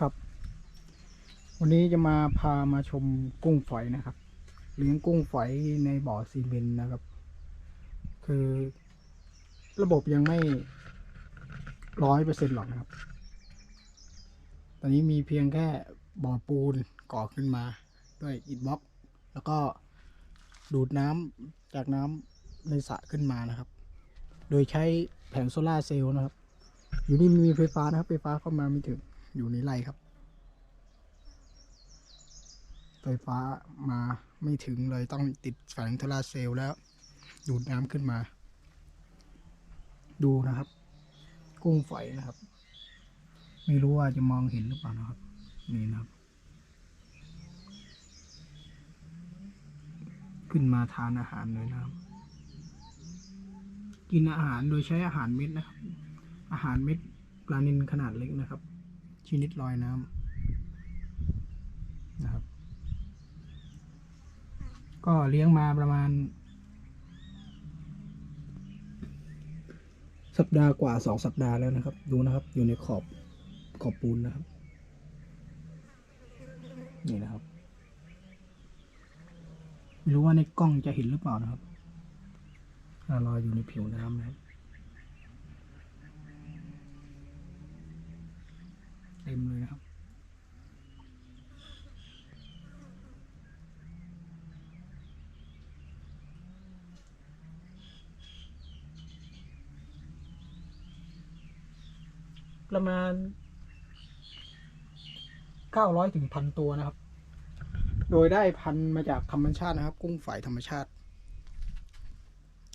ครับ วันนี้จะมาพามาชมกุ้งฝอยนะครับ เลี้ยงกุ้งฝอยในบ่อซีเมนต์นะครับ คือ ระบบยังไม่ร้อยเปอร์เซ็นต์หรอกนะครับ ตอนนี้มีเพียงแค่บ่อปูนก่อขึ้นมาด้วยอิฐบล็อก แล้วก็ดูดน้ำจากน้ำในสระขึ้นมานะครับ โดยใช้แผงโซลาร์เซลล์นะครับ อยู่นี่มีไฟฟ้านะครับ ไฟฟ้าเข้ามาไม่ถึง อยู่ในไร่ครับ ไฟฟ้ามาไม่ถึงเลยต้องติดแผงโซลาร์เซลล์แล้ว ดูดน้ำขึ้นมา ดูนะครับ กุ้งฝอยนะครับ ไม่รู้ว่าจะมองเห็นหรือเปล่านะครับ นี่นะครับ ขึ้นมาทานอาหารเลยนะครับ กินอาหารโดยใช้อาหารเม็ดนะครับ อาหารเม็ดปลานิลขนาดเล็กนะครับ ชนิดลอยน้ำนะครับ ก็เลี้ยงมาประมาณ สัปดาห์กว่าสองสัปดาห์แล้วนะครับ ดูนะครับ อยู่ในขอบขอบปูนนะครับ นี่นะครับไม่รู้ว่าในกล้องจะเห็นหรือเปล่านะครับลอยอยู่ในผิวน้ำนะครับ เต็มเลยนะครับ ประมาณเก้าร้อยถึงพันตัวนะครับ โดยได้พันมาจากธรรมชาตินะครับ กุ้งฝายธรรมชาติ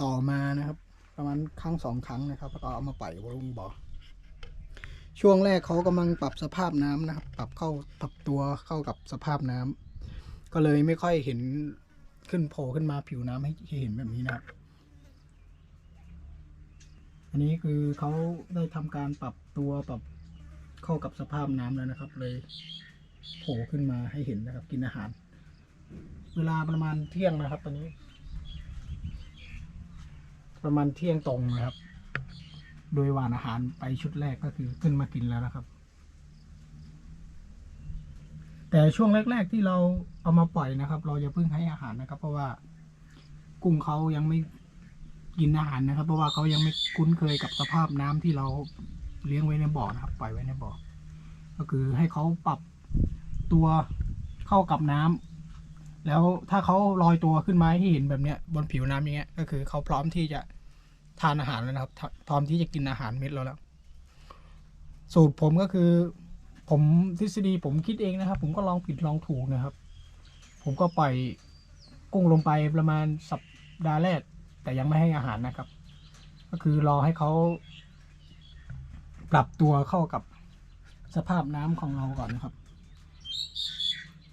ต่อมานะครับ ประมาณครั้งสองครั้งนะครับแล้วก็เอามาปล่อยลงบ่อ ช่วงแรกเขากำลังปรับสภาพน้ำนะครับ ปรับเข้าปรับตัวเข้ากับสภาพน้ำก็เลยไม่ค่อยเห็นขึ้นโผล่ขึ้นมาผิวน้ำให้เห็นแบบนี้นะครับ อันนี้คือเขาได้ทำการปรับตัวปรับเข้ากับสภาพน้ำแล้วนะครับ เลยโผล่ขึ้นมาให้เห็นนะครับ กินอาหาร เวลาประมาณเที่ยงนะครับ ตอนนี้ ประมาณเที่ยงตรงนะครับ โดยหวานอาหารไปชุดแรกก็คือขึ้นมากินแล้วนะครับ แต่ช่วงแรก ๆ ที่เราเอามาปล่อยนะครับ เราจะเพิ่งให้อาหารนะครับ เพราะว่ากุ้งเขายังไม่กินอาหารนะครับ เพราะว่าเขายังไม่คุ้นเคยกับสภาพน้ำที่เราเลี้ยงไว้ในบ่อนะครับ ปล่อยไว้ในบ่อ ก็คือให้เขาปรับตัวเข้ากับน้ำแล้วถ้าเขาลอยตัวขึ้นมาให้เห็นแบบเนี้ยบนผิวน้ำอย่างเงี้ย ก็คือเขาพร้อมที่จะ ทานอาหารแล้วนะครับพร้อมที่จะกินอาหารเม็ดแล้วแล้ว สูตรผมก็คือ ผมทฤษฎีผมคิดเองนะครับ ผมก็ลองผิดลองถูกนะครับ ผมก็ปล่อยกุ้งลงไปประมาณสัปดาห์แรก แต่ยังไม่ให้อาหารนะครับ ก็คือรอให้เขาปรับตัวเข้ากับสภาพน้ำของเราก่อนนะครับ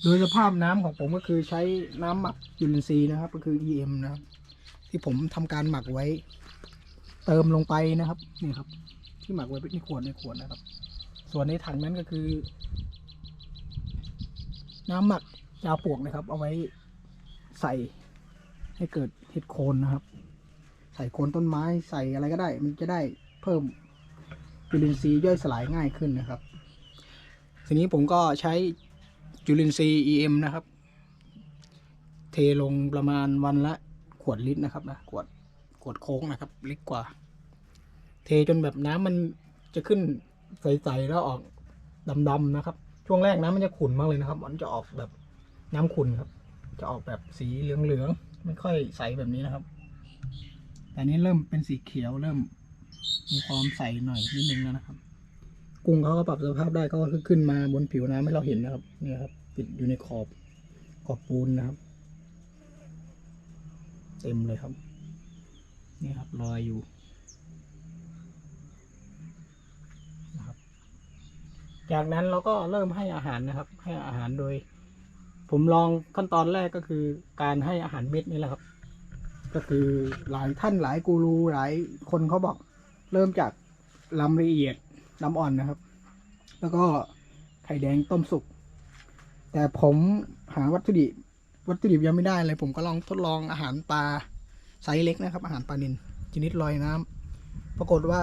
โดยสภาพน้ำของผมก็คือใช้น้ำหมักจุลินทรีนะครับ ก็คือ EM นะครับ ที่ผมทำการหมักไว้ เติมลงไปนะครับนี่ครับ ที่หมักไว้ในขวดในขวดนะครับ ส่วนในถังนั้นก็คือ น้ำหมักยาปวกนะครับ เอาไว้ใส่ให้เกิดเห็ดโคนนะครับ ใส่โคนต้นไม้ใส่อะไรก็ได้ มันจะได้เพิ่มจุลินทรีย์ย่อยสลายง่ายขึ้นนะครับทีนี้ผมก็ใช้จุลินทรีย์ EM นะครับ เทลงประมาณวันละขวดลิตรนะครับนะขวด วดโค้งนะครับ เล็กกว่า เทจนแบบน้ำมันจะขึ้นใสๆแล้วออกดำๆนะครับ ช่วงแรกน้ำมันจะขุ่นมากเลยนะครับ มันจะออกแบบน้ำขุ่นครับ จะออกแบบสีเหลืองๆไม่ค่อยใสแบบนี้นะครับ แต่นี้เริ่มเป็นสีเขียวเริ่มมีความใสหน่อยนิดนึงแล้วนะครับ กุ้งเขาก็ปรับสภาพได้เขาก็ขึ้นมาบนผิวน้ำให้เราเห็นนะครับนี่ครับ ติดอยู่ในขอบขอบปูนนะครับ เต็มเลยครับ นี่ครับลอยอยู่นะครับ จากนั้นเราก็เริ่มให้อาหารนะครับ ให้อาหารโดย ผมลองขั้นตอนแรกก็คือ การให้อาหารเม็ดนี่แหละครับ ก็คือหลายท่านหลายกูรูหลายคนเขาบอกเริ่มจากลำละเอียดลำอ่อนนะครับ แล้วก็ไข่แดงต้มสุก แต่ผมหาวัตถุดิบวัตถุดิบยังไม่ได้เลย ผมก็ลองทดลองอาหารปลา ไซส์เล็กนะครับ อาหารปลานิลชนิดลอยน้ำปรากฏว่า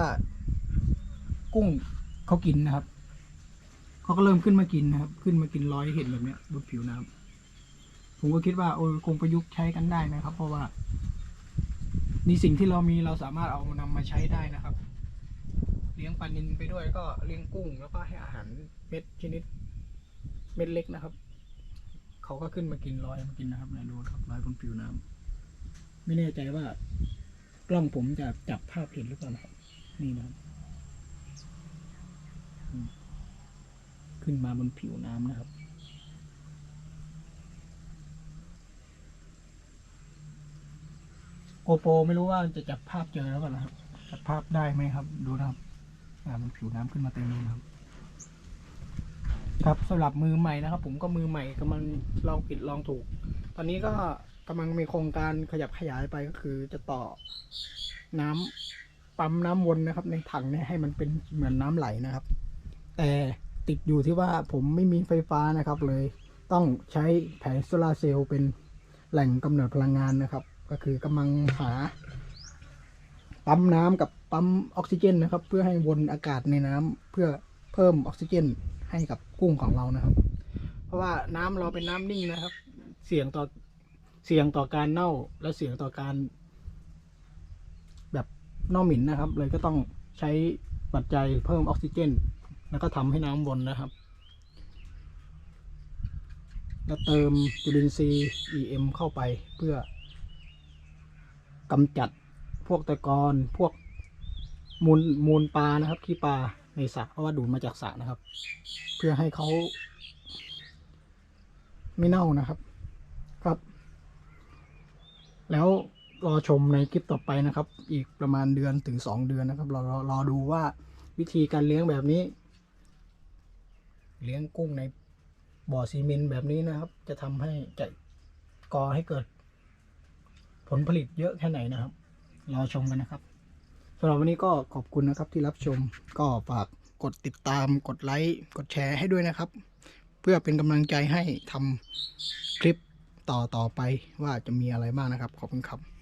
กุ้งเขากินนะครับเขาก็เริ่มขึ้นมากินนะครับ ขึ้นมากินรอยเห็ดแบบเนี้ยบนผิวน้ำผมก็คิดว่าโอ้ยคงประยุกต์ใช้กันได้นะครับ เพราะว่านี่สิ่งที่เรามีเราสามารถเอานำมาใช้ได้นะครับ เลี้ยงปลานินไปด้วยก็เลี้ยงกุ้ง แล้วก็ให้อาหารเม็ดชนิด เม็ดเล็กนะครับ เขาก็ขึ้นมากินรอยมากินนะครับไหนดูครับรอยบนผิวน้ำ ไม่แน่ใจว่า กล้องผมจะจับภาพเห็นหรือเปล่านะครับ นี่นะครับอืมขึ้นมาบนผิวน้ำนะครับ โกโปรไม่รู้ว่าจะจับภาพเจอแล้วเปล่านะครับ จับภาพได้ไหมครับ ดูนะครับ อ่ามันผิวน้ำขึ้นมาเต็มเลยนะครับครับสำหรับมือใหม่นะครับ ผมก็มือใหม่กำลังลองผิดลองถูก ตอนนี้ก็ กำลังมีโครงการขยับขยายไปก็คือจะต่อน้ำปั๊มน้ำวนนะครับ ในถังเนี่ยให้มันเป็นเหมือนน้ำไหลนะครับ แต่ติดอยู่ที่ว่าผมไม่มีไฟฟ้านะครับเลยต้องใช้แผงโซลาร์เซลล์เป็นแหล่งกำเนิดพลังงานนะครับ ก็คือกำลังหาปั๊มน้ำกับปั๊มออกซิเจนนะครับ เพื่อให้วนอากาศในน้ำเพื่อเพิ่มออกซิเจนให้กับกุ้งของเรานะครับ เพราะว่าน้ำเราเป็นน้ำนิ่งนะครับ เสี่ยงต่อ เสี่ยงต่อการเน่าและเสี่ยงต่อการ แบบเน่าหมิ่นนะครับ เลยก็ต้องใช้ปัจจัยเพิ่มออกซิเจน แล้วก็ทำให้น้ำวนนะครับ แล้วเติมจุลินทรีย์ EM เข้าไปเพื่อกำจัดพวกตะกอนพวกมูลมูลปลานะครับขี้ปลาในสระเพราะว่าดูดมาจากสระนะครับ เพื่อให้เขาไม่เน่านะครับ ครับ แล้วรอชมในคลิปต่อไปนะครับ อีกประมาณเดือนถึงสองเดือนนะครับรอรอรอดูว่าวิธีการเลี้ยงแบบนี้ เลี้ยงกุ้งในบ่อซีเมนต์แบบนี้นะครับ จะทำให้จะก่อให้เกิด ผลผลิตเยอะแค่ไหนนะครับ รอชมกันนะครับสำหรับวันนี้ก็ขอบคุณนะครับที่รับชมก็ฝากกดติดตามกดไลค์กดแชร์ให้ด้วยนะครับ เพื่อเป็นกำลังใจให้ทำคลิป ต่อต่อไปว่าจะมีอะไรบ้างนะครับ ขอบคุณครับ